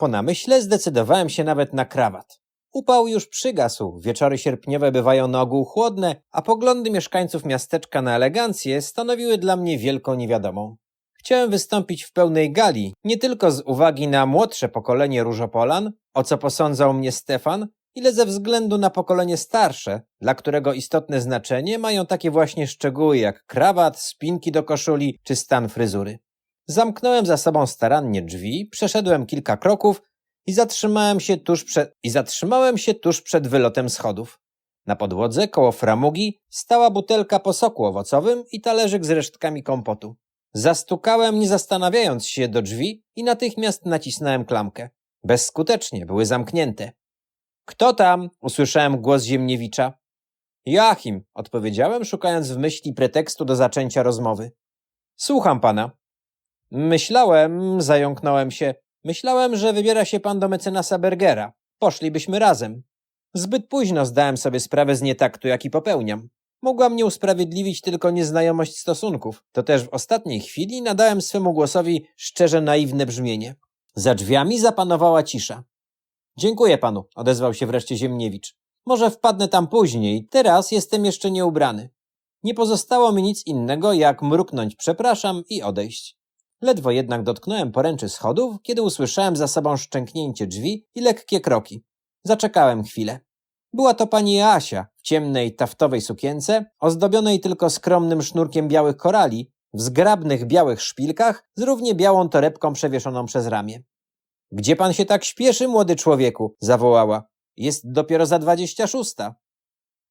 Po namyśle zdecydowałem się nawet na krawat. Upał już przygasł, wieczory sierpniowe bywają na ogół chłodne, a poglądy mieszkańców miasteczka na elegancję stanowiły dla mnie wielką niewiadomą. Chciałem wystąpić w pełnej gali, nie tylko z uwagi na młodsze pokolenie Różopolan, o co posądzał mnie Stefan, ile ze względu na pokolenie starsze, dla którego istotne znaczenie mają takie właśnie szczegóły jak krawat, spinki do koszuli czy stan fryzury. Zamknąłem za sobą starannie drzwi, przeszedłem kilka kroków i zatrzymałem się tuż przed, i zatrzymałem się tuż przed wylotem schodów. Na podłodze, koło framugi, stała butelka po soku owocowym i talerzyk z resztkami kompotu. Zastukałem, nie zastanawiając się, do drzwi i natychmiast nacisnąłem klamkę. Bezskutecznie, były zamknięte. Kto tam? usłyszałem głos Ziemniewicza. Joachim, odpowiedziałem, szukając w myśli pretekstu do zaczęcia rozmowy. Słucham pana. Myślałem, zająknąłem się, myślałem, że wybiera się pan do mecenasa Bergera. Poszlibyśmy razem. Zbyt późno zdałem sobie sprawę z nietaktu, jaki popełniam. Mogła mnie usprawiedliwić tylko nieznajomość stosunków. To też w ostatniej chwili nadałem swemu głosowi szczerze naiwne brzmienie. Za drzwiami zapanowała cisza. Dziękuję panu, odezwał się wreszcie Ziemniewicz. Może wpadnę tam później, teraz jestem jeszcze nieubrany. Nie pozostało mi nic innego, jak mruknąć przepraszam i odejść. Ledwo jednak dotknąłem poręczy schodów, kiedy usłyszałem za sobą szczęknięcie drzwi i lekkie kroki. Zaczekałem chwilę. Była to pani Asia w ciemnej taftowej sukience, ozdobionej tylko skromnym sznurkiem białych korali, w zgrabnych białych szpilkach z równie białą torebką przewieszoną przez ramię. Gdzie pan się tak śpieszy, młody człowieku? zawołała. Jest dopiero za dwadzieścia szósta.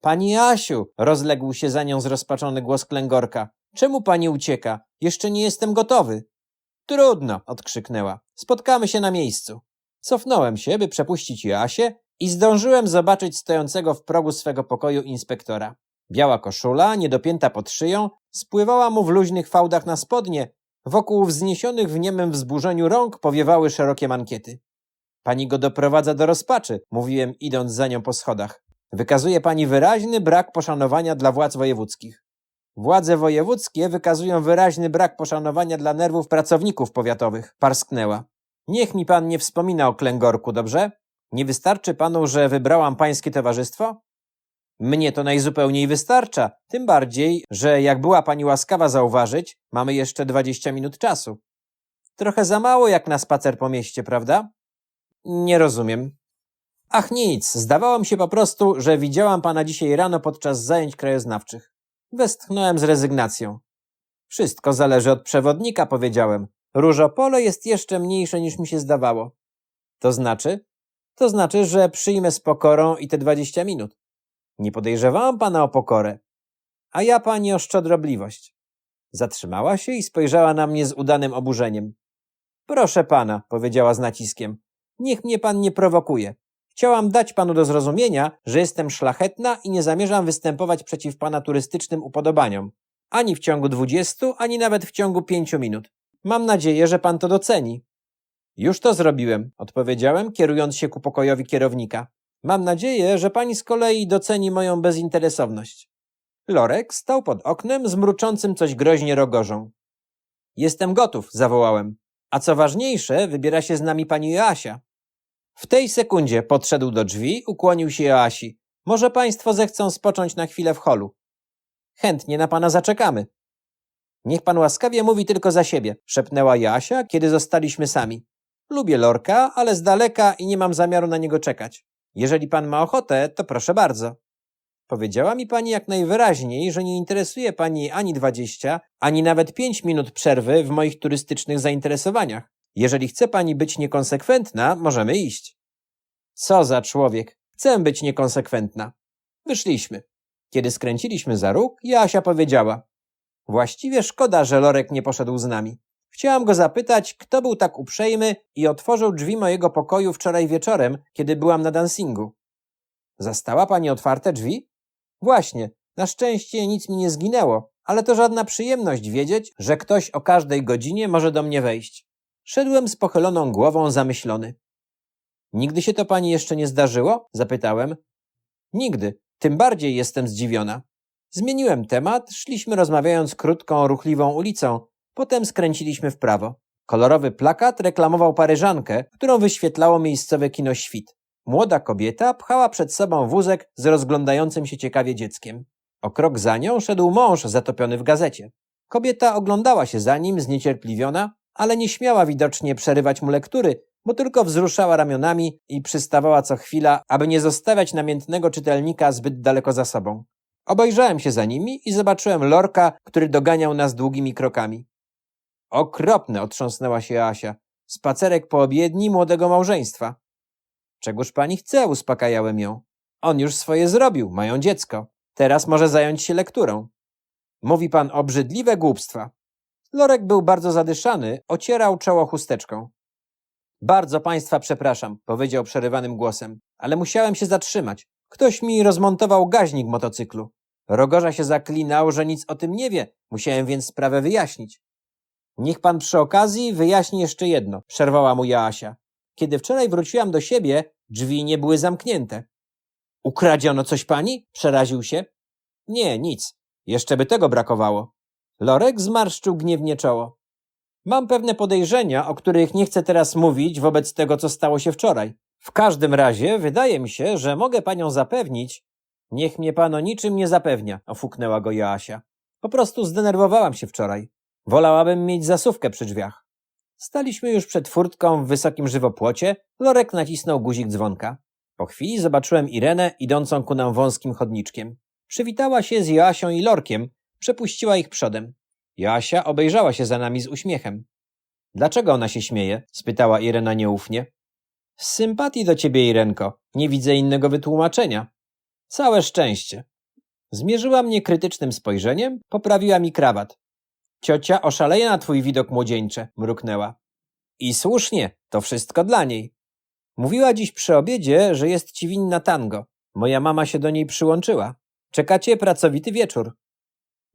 Pani Asiu, rozległ się za nią zrozpaczony głos klęgorka. Czemu pani ucieka? Jeszcze nie jestem gotowy. Trudno, odkrzyknęła. Spotkamy się na miejscu. Cofnąłem się, by przepuścić Joasię i zdążyłem zobaczyć stojącego w progu swego pokoju inspektora. Biała koszula, niedopięta pod szyją, spływała mu w luźnych fałdach na spodnie, wokół wzniesionych w niemym wzburzeniu rąk powiewały szerokie mankiety. Pani go doprowadza do rozpaczy, mówiłem idąc za nią po schodach. Wykazuje pani wyraźny brak poszanowania dla władz wojewódzkich. Władze wojewódzkie wykazują wyraźny brak poszanowania dla nerwów pracowników powiatowych, parsknęła. Niech mi pan nie wspomina o klęgorku, dobrze? Nie wystarczy panu, że wybrałam pańskie towarzystwo? Mnie to najzupełniej wystarcza, tym bardziej, że jak była pani łaskawa zauważyć, mamy jeszcze dwadzieścia minut czasu. Trochę za mało jak na spacer po mieście, prawda? Nie rozumiem. Ach nic, zdawało mi się po prostu, że widziałam pana dzisiaj rano podczas zajęć krajoznawczych. Westchnąłem z rezygnacją. Wszystko zależy od przewodnika, powiedziałem. Różopole jest jeszcze mniejsze niż mi się zdawało. To znaczy? To znaczy, że przyjmę z pokorą i te dwadzieścia minut. Nie podejrzewałam pana o pokorę, a ja pani o szczodrobliwość. Zatrzymała się i spojrzała na mnie z udanym oburzeniem. Proszę pana, powiedziała z naciskiem, niech mnie pan nie prowokuje. Chciałam dać panu do zrozumienia, że jestem szlachetna i nie zamierzam występować przeciw pana turystycznym upodobaniom. Ani w ciągu dwudziestu, ani nawet w ciągu pięciu minut. Mam nadzieję, że pan to doceni. Już to zrobiłem, odpowiedziałem, kierując się ku pokojowi kierownika. Mam nadzieję, że pani z kolei doceni moją bezinteresowność. Lorek stał pod oknem, zmruczącym coś groźnie rogożą. Jestem gotów, zawołałem. A co ważniejsze, wybiera się z nami pani Joasia. W tej sekundzie podszedł do drzwi, ukłonił się Joasi. Może państwo zechcą spocząć na chwilę w holu. Chętnie na pana zaczekamy. Niech pan łaskawie mówi tylko za siebie, szepnęła Jasia, kiedy zostaliśmy sami. Lubię Lorka, ale z daleka i nie mam zamiaru na niego czekać. Jeżeli pan ma ochotę, to proszę bardzo. Powiedziała mi pani jak najwyraźniej, że nie interesuje pani ani dwadzieścia, ani nawet pięć minut przerwy w moich turystycznych zainteresowaniach. Jeżeli chce pani być niekonsekwentna, możemy iść. Co za człowiek. Chcę być niekonsekwentna. Wyszliśmy. Kiedy skręciliśmy za róg, Jasia powiedziała. Właściwie szkoda, że Lorek nie poszedł z nami. Chciałam go zapytać, kto był tak uprzejmy i otworzył drzwi mojego pokoju wczoraj wieczorem, kiedy byłam na dancingu. Zastała pani otwarte drzwi? Właśnie, na szczęście nic mi nie zginęło, ale to żadna przyjemność wiedzieć, że ktoś o każdej godzinie może do mnie wejść. Szedłem z pochyloną głową zamyślony. Nigdy się to pani jeszcze nie zdarzyło? zapytałem. Nigdy, tym bardziej jestem zdziwiona. Zmieniłem temat, szliśmy rozmawiając krótką, ruchliwą ulicą, potem skręciliśmy w prawo. Kolorowy plakat reklamował Paryżankę, którą wyświetlało miejscowe kino Świt. Młoda kobieta pchała przed sobą wózek z rozglądającym się ciekawie dzieckiem. O krok za nią szedł mąż zatopiony w gazecie. Kobieta oglądała się za nim, zniecierpliwiona, ale nie śmiała widocznie przerywać mu lektury, bo tylko wzruszała ramionami i przystawała co chwila, aby nie zostawiać namiętnego czytelnika zbyt daleko za sobą. Obejrzałem się za nimi i zobaczyłem Lorka, który doganiał nas długimi krokami. Okropne, otrząsnęła się Asia. Spacerek po obiedni młodego małżeństwa. Czegóż pani chce, uspokajałem ją. On już swoje zrobił, mają dziecko. Teraz może zająć się lekturą. Mówi pan obrzydliwe głupstwa. Lorek był bardzo zadyszany, ocierał czoło chusteczką. Bardzo państwa przepraszam, powiedział przerywanym głosem, ale musiałem się zatrzymać. Ktoś mi rozmontował gaźnik motocyklu. Rogorza się zaklinał, że nic o tym nie wie, musiałem więc sprawę wyjaśnić. Niech pan przy okazji wyjaśni jeszcze jedno, przerwała mu Joasia. Kiedy wczoraj wróciłam do siebie, drzwi nie były zamknięte. Ukradziono coś pani? Przeraził się. Nie, nic. Jeszcze by tego brakowało. Lorek zmarszczył gniewnie czoło. Mam pewne podejrzenia, o których nie chcę teraz mówić wobec tego, co stało się wczoraj. W każdym razie wydaje mi się, że mogę panią zapewnić. Niech mnie pan o niczym nie zapewnia, ofuknęła go Joasia. Po prostu zdenerwowałam się wczoraj. Wolałabym mieć zasówkę przy drzwiach. Staliśmy już przed furtką w wysokim żywopłocie, Lorek nacisnął guzik dzwonka. Po chwili zobaczyłem Irenę idącą ku nam wąskim chodniczkiem. Przywitała się z Joasią i Lorkiem, przepuściła ich przodem. Joasia obejrzała się za nami z uśmiechem. Dlaczego ona się śmieje? spytała Irena nieufnie. Z sympatii do ciebie, Irenko. Nie widzę innego wytłumaczenia. Całe szczęście. Zmierzyła mnie krytycznym spojrzeniem, poprawiła mi krawat. Ciocia oszaleje na twój widok młodzieńcze, mruknęła. I słusznie, to wszystko dla niej. Mówiła dziś przy obiedzie, że jest ci winna tango. Moja mama się do niej przyłączyła. Czekacie pracowity wieczór.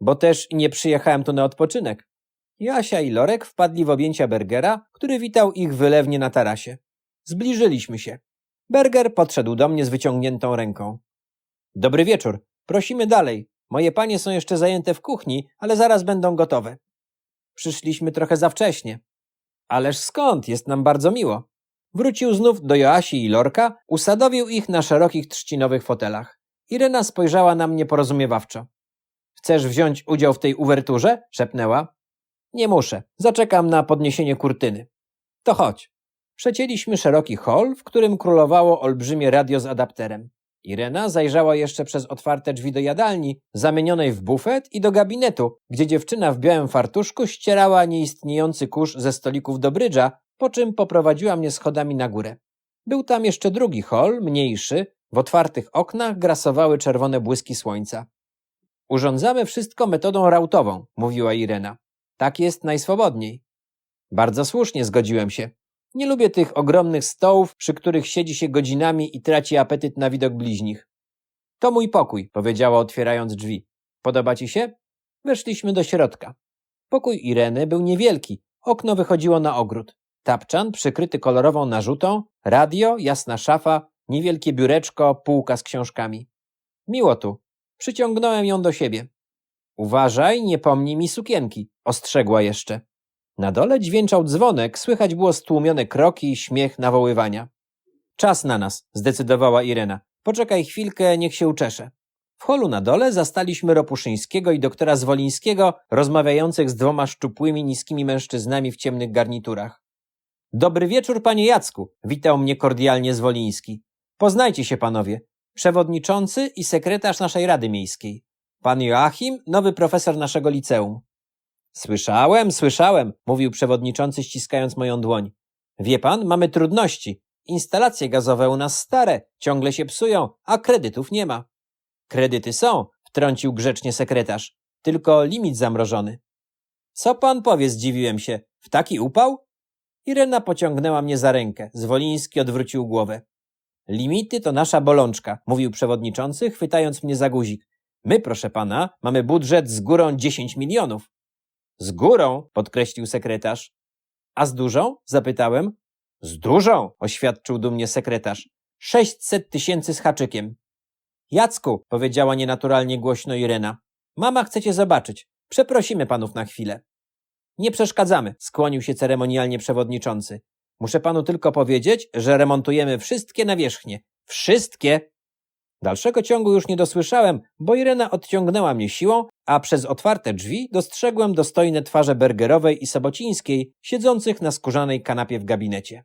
Bo też nie przyjechałem tu na odpoczynek. Jasia i Lorek wpadli w objęcia Bergera, który witał ich wylewnie na tarasie. Zbliżyliśmy się. Berger podszedł do mnie z wyciągniętą ręką. Dobry wieczór. Prosimy dalej. Moje panie są jeszcze zajęte w kuchni, ale zaraz będą gotowe. Przyszliśmy trochę za wcześnie. Ależ skąd? Jest nam bardzo miło. Wrócił znów do Joasi i Lorka, usadowił ich na szerokich trzcinowych fotelach. Irena spojrzała na mnie porozumiewawczo. Chcesz wziąć udział w tej uwerturze? szepnęła. Nie muszę. Zaczekam na podniesienie kurtyny. To chodź. Przecięliśmy szeroki hol, w którym królowało olbrzymie radio z adapterem. Irena zajrzała jeszcze przez otwarte drzwi do jadalni, zamienionej w bufet i do gabinetu, gdzie dziewczyna w białym fartuszku ścierała nieistniejący kurz ze stolików do brydża, po czym poprowadziła mnie schodami na górę. Był tam jeszcze drugi hol, mniejszy, w otwartych oknach grasowały czerwone błyski słońca. Urządzamy wszystko metodą rautową, mówiła Irena. Tak jest najswobodniej. Bardzo słusznie zgodziłem się. Nie lubię tych ogromnych stołów, przy których siedzi się godzinami i traci apetyt na widok bliźnich. To mój pokój, powiedziała otwierając drzwi. Podoba ci się? Weszliśmy do środka. Pokój Ireny był niewielki. Okno wychodziło na ogród. Tapczan przykryty kolorową narzutą, radio, jasna szafa, niewielkie biureczko, półka z książkami. Miło tu. Przyciągnąłem ją do siebie. Uważaj, nie pomnij mi sukienki, ostrzegła jeszcze. Na dole dźwięczał dzwonek, słychać było stłumione kroki, śmiech, nawoływania. Czas na nas, zdecydowała Irena. Poczekaj chwilkę, niech się uczeszę. W holu na dole zastaliśmy Ropuszyńskiego i doktora Zwolińskiego, rozmawiających z dwoma szczupłymi, niskimi mężczyznami w ciemnych garniturach. Dobry wieczór, panie Jacku, witał mnie kordialnie Zwoliński. Poznajcie się, panowie. Przewodniczący i sekretarz naszej Rady Miejskiej. Pan Joachim, nowy profesor naszego liceum. Słyszałem, słyszałem, mówił przewodniczący ściskając moją dłoń. Wie pan, mamy trudności. Instalacje gazowe u nas stare, ciągle się psują, a kredytów nie ma. Kredyty są, wtrącił grzecznie sekretarz. Tylko limit zamrożony. Co pan powie, zdziwiłem się. W taki upał? Irena pociągnęła mnie za rękę. Zwoliński odwrócił głowę. Limity to nasza bolączka, mówił przewodniczący, chwytając mnie za guzik. My, proszę pana, mamy budżet z górą 10 milionów. Z górą, podkreślił sekretarz. A z dużą? zapytałem. Z dużą, oświadczył dumnie sekretarz. 600 tysięcy z haczykiem. Jacku, powiedziała nienaturalnie głośno Irena. Mama chce cię zobaczyć. Przeprosimy panów na chwilę. Nie przeszkadzamy, skłonił się ceremonialnie przewodniczący. Muszę panu tylko powiedzieć, że remontujemy wszystkie nawierzchnie. Wszystkie! Dalszego ciągu już nie dosłyszałem, bo Irena odciągnęła mnie siłą, a przez otwarte drzwi dostrzegłem dostojne twarze Bergerowej i Sobocińskiej, siedzących na skórzanej kanapie w gabinecie.